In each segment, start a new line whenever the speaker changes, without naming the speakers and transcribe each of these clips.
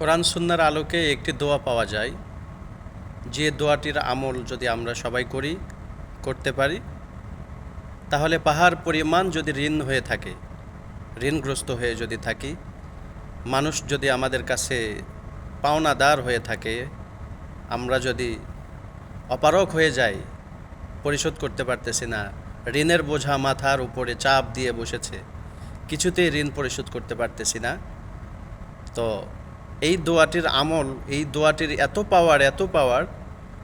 কোরআন সুন্নার আলোকে একটি দোয়া পাওয়া যায়। যে দোয়াটির আমল যদি আমরা সবাই করি, করতে পারি, তাহলে পাহাড় পরিমাণ যদি ঋণ হয়ে থাকে, ঋণগ্রস্ত হয়ে যদি থাকি, মানুষ যদি আমাদের কাছে পাওনাদার হয়ে থাকে, আমরা যদি অপারক হয়ে যাই, পরিশোধ করতে পারতেছি না, ঋণের বোঝা মাথার উপরে চাপ দিয়ে বসেছে, কিছুতেই ঋণ পরিশোধ করতে পারতেছি না, তো এই দোয়াটির আমল, এই দোয়াটির এত পাওয়ার এত পাওয়ার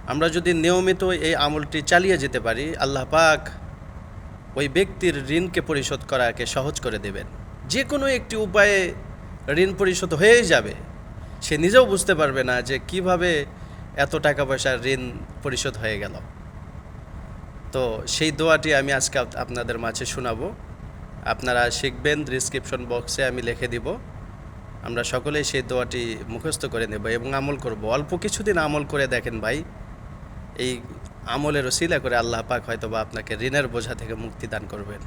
আমরা যদি নিয়মিত এই আমলটি চালিয়ে যেতে পারি, আল্লাহ পাক ওই ব্যক্তির ঋণকে পরিশোধ করাকে সহজ করে দেবেন। যে কোনো একটি উপায়ে ঋণ পরিশোধ হয়েই যাবে। সে নিজেও বুঝতে পারবে না যে কীভাবে এত টাকা পয়সার ঋণ পরিশোধ হয়ে গেল। তো সেই দোয়াটি আমি আজকে আপ- আপনাদের মাঝে শোনাবো। আপনারা শিখবেন ডিসক্রিপশন বক্সে আমি লিখে দিব। আমরা সকলেই সেই দোয়াটি মুখস্থ করে নেব এবং আমল করব। অল্প কিছুদিন আমল করে দেখেন ভাই, এই আমলের ওসিলা করে আল্লাহ পাক হয়তো বা আপনাকে ঋণের বোঝা থেকে মুক্তি দান করবেন।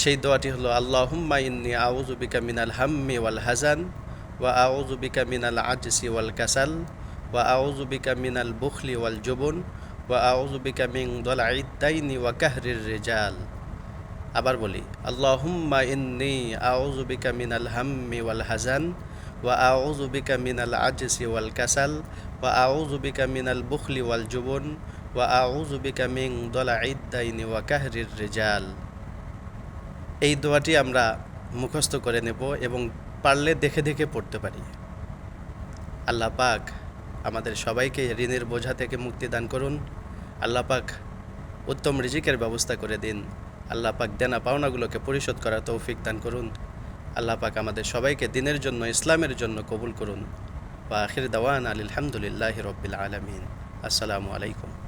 সেই দোয়াটি হলো আল্লাহ আল্লাহুম্মা ইন্নি আউযু বিকা মিনাল হাম্মি ওয়াল হাজান ওয়া আউজুবিকা মিনাল আজসি ওয়াল কাসাল ওয়া আউজুবিকা মিনাল বুখলি ওয়াল জুবন ওয়া আউযু বিকা মিন দালাইদ দাইনি ওয়া কাহরির রিজাল। আবার বলি, আল্লাহুম্মা মিনাল হাজান ওয়া মিনাল ওয়াল কাসাল মিনাল ওয়াল জুবন ওয়া রিজাল। এই দোয়াটি আমরা মুখস্থ করে নেব এবং পারলে দেখে দেখে পড়তে পারি। আল্লাহ পাক আমাদের সবাইকে ঋণের বোঝা থেকে মুক্তি দান করুন। আল্লাহ পাক উত্তম রিজিকের ব্যবস্থা করে দিন। আল্লাহ পাক দেনা পাওনাগুলোকে পরিশোধ করা তৌফিক দান করুন। আল্লাহ পাক আমাদের সবাইকে দিনের জন্য, ইসলামের জন্য কবুল করুন। বা আখির দাওয়ান আলহামদুলিল্লাহ রবিল আলমিন। আসসালামু আলাইকুম।